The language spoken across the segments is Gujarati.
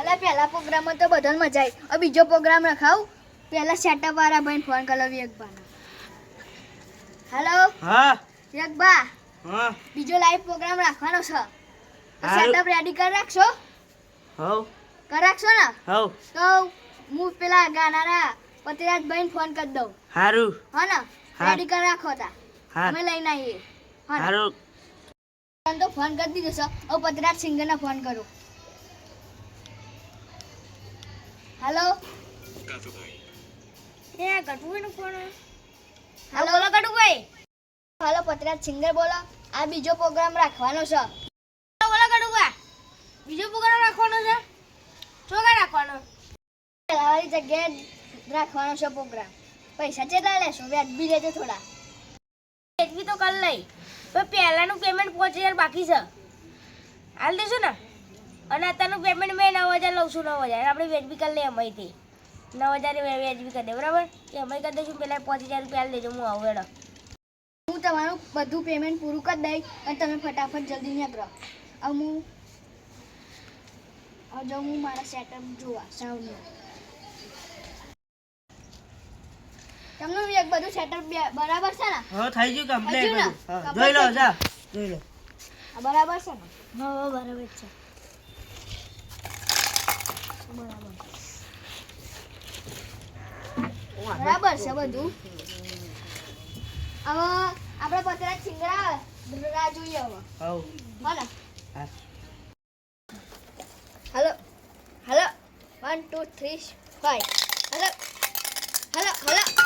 અલા પહેલા પ્રોગ્રામમાં તો બધાને મજા આવી. હવે બીજો પ્રોગ્રામ રખાવું. પહેલા સેટઅપ વાળા ભાઈને ફોન કરાવી વિવેકભાને હેલો હા. વિવેકભા હા. બીજો લાઈવ પ્રોગ્રામ રાખવાનો છે. સેટઅપ રેડી કરી રાખશો? હવ. કરી રાખશો ને? હવ. તો હું પેલા ગાનારા પતિરાજ ભાઈને ફોન કરી દઉં. સારું હા ને? રેડી કરી રાખો તા. અમે લઈને આવીએ. હા? હારું. તો ફોન કરી દીધો છે. હવે પતિરાજ સિંગરને ફોન કરું. હેલો એ ગટુભાઈનો ફોન હેલો બોલો ગટુભાઈ હેલો પતિરાજ સિંગર બોલો. આ બીજો પ્રોગ્રામ રાખવાનો છે. બોલો ગટુભાઈ બીજો પ્રોગ્રામ રાખવાનો છે? ચોગા રાખવાનો? લાવાની જગ્યાએ રાખવાનો છે પ્રોગ્રામ પૈસા ચેટલા લેશો? વ્યાજબી લેજો થોડા. એકવી તો કર લઈ. પણ પહેલાનું પેમેન્ટ પાંચ હજાર બાકી છે. હાલ દેશો ને? અને અત્યારનું પેમેન્ટ મેં નવ હજાર લઉં છું નવ હજાર. આપણે વેજબી કરી લઈએ અમારીથી નવ હજાર વેજબી કરી દે બરાબર? એ અમે કરી દઈશું પહેલાં પાંચ હજાર રૂપિયા લેજો હું આવું હેડો. હું તમારું બધું પેમેન્ટ પૂરું કરી દઈશ અને તમે ફટાફટ જલ્દી નીકળો. હવે હું હવે જો હું મારા સેટઅપ જોવા સાઉન્ડ તમને એક બધું સેટઅપ બરાબર છે ને? હા થઈ ગયું કમ્પ્લીટ જોઈ લો જા જોઈ લો. બરાબર છે ને? હા બરાબર છે. બરાબર છે બધું. હવે આપણે પતરા છીંગરા રા જોઈએ હવે. હાઉ હાલો. હાલો. હાલો. 1 2 3 5 હાલો. હાલો હાલો.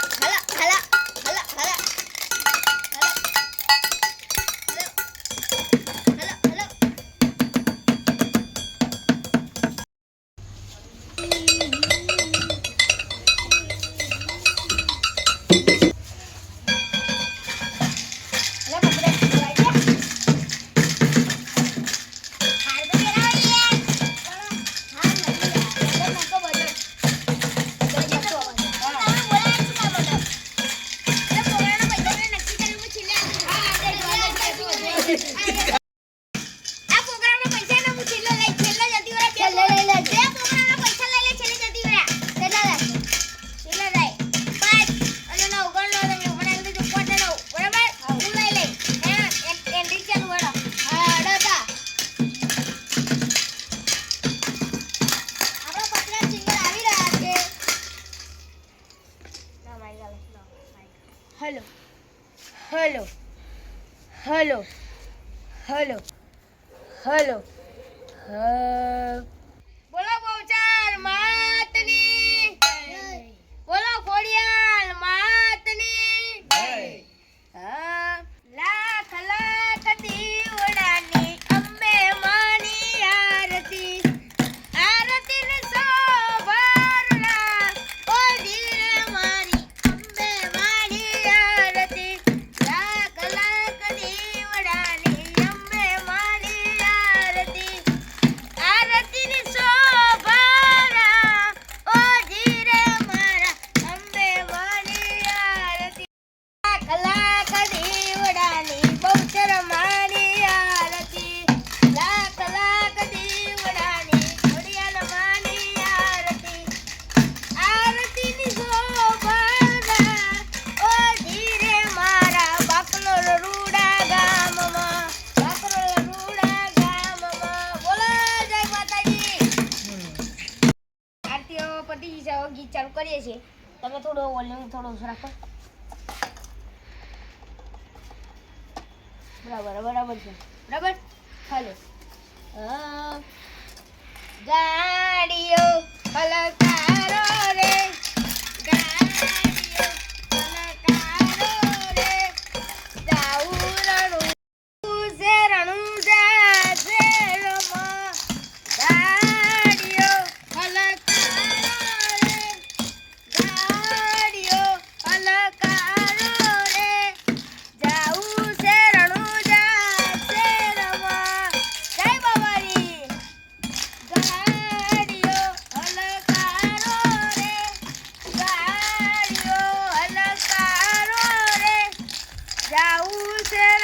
છે ગીત ચાલુ કરીએ છીએ. તમે થોડો વોલ્યુમ થોડો ઓછો રાખો. બરાબર બરાબર છે. બરાબર? હાલો. ગાડીઓ હલકારો Luciana.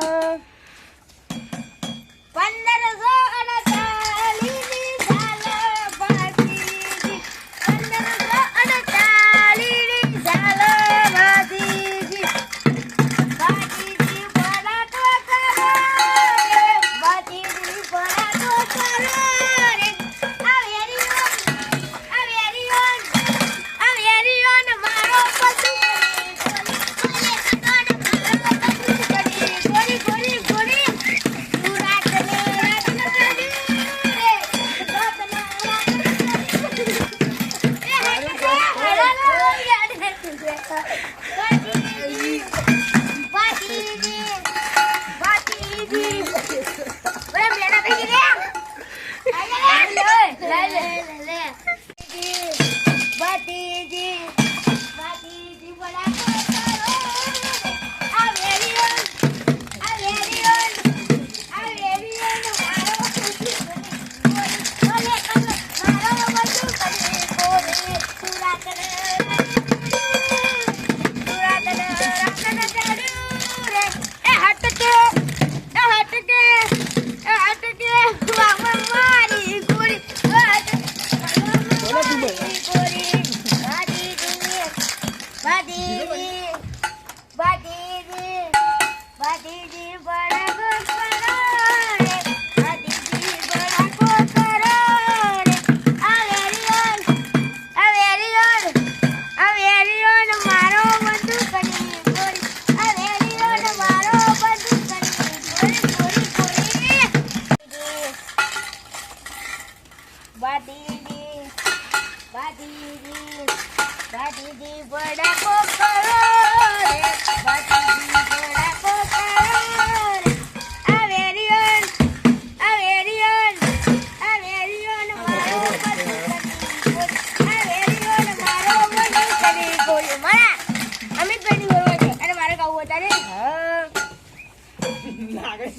હા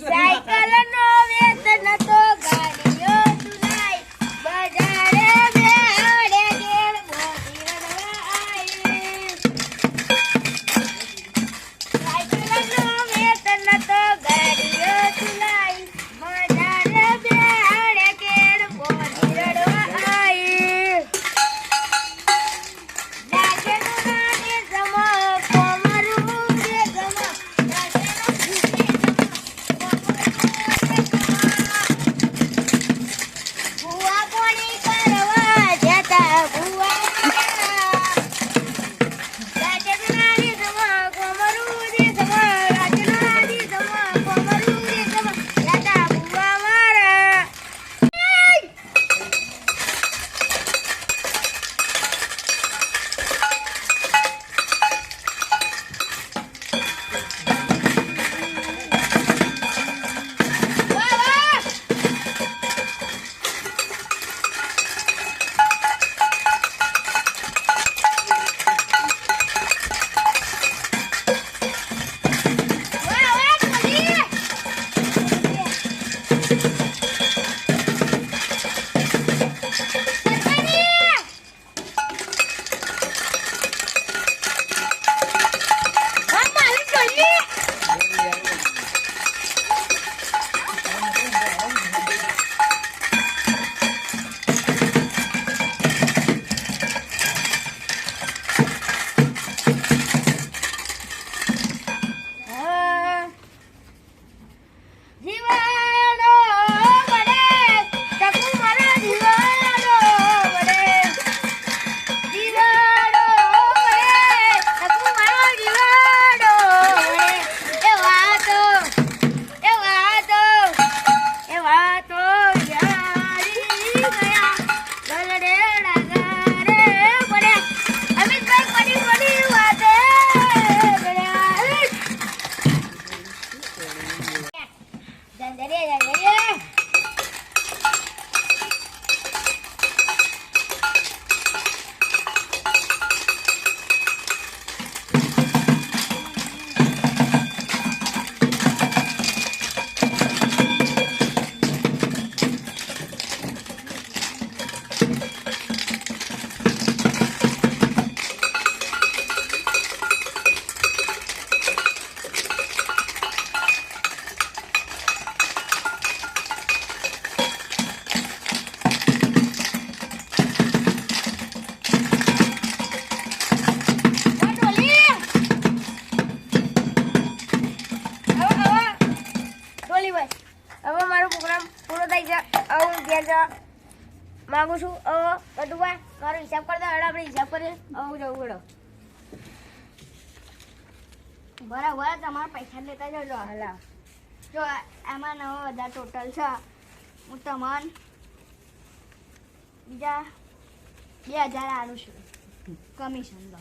સાયકલ નો વેતન તો ગાડીઓ ચુલાઈ બજારે માંગુ છું. હવે કટુભાઈ મારો હિસાબ કરતા હડ આપણે હિસાબ કરીએ. હવે જવું પડો બરાબર તમારા પૈસા લેતા જજો. હલા. જો એમાં આમાં નવા બધા ટોટલ છે. હું તમને બીજા બે હજાર આલું છું. કમિશન લો.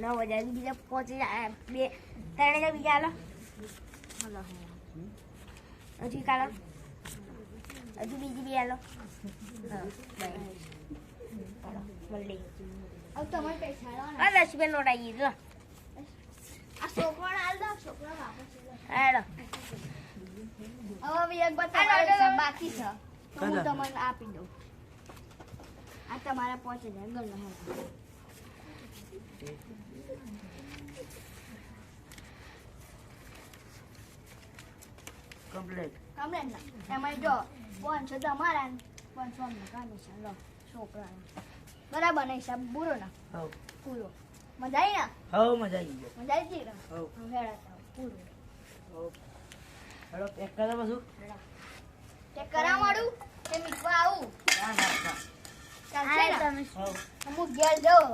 નવ હજાર બીજા પહોંચી જાય. બે ત્રણ હજાર બીજા હાલો. હલો હજી કાલો હજુ બીજી બી હાલો હા બરાબર. હાલો, મળી દસ રૂપિયા નોટ આવી ગઈ લો બાકી છે તો હું તમને આપી દઉં આ તમારા પાંચ હજાર ગણો હે કમ્પ્લેટ ના. એમાં જો પાંચસો તમારા પાંચસો અમને કમિશન લો છોકરાને. બરાબર ને હિસાબ પૂરો ના. પૂરો. મજા આવી ને? હવ મજા આવી ગયો. મજા આવી ગઈ હવ. હેડા પૂરો. હેડો પેક કરો બધું ચેક કરા મારું? કે મીઠવા આવું? ના ના ચાલશે ને? તમે અમુક ઘેર જાઉં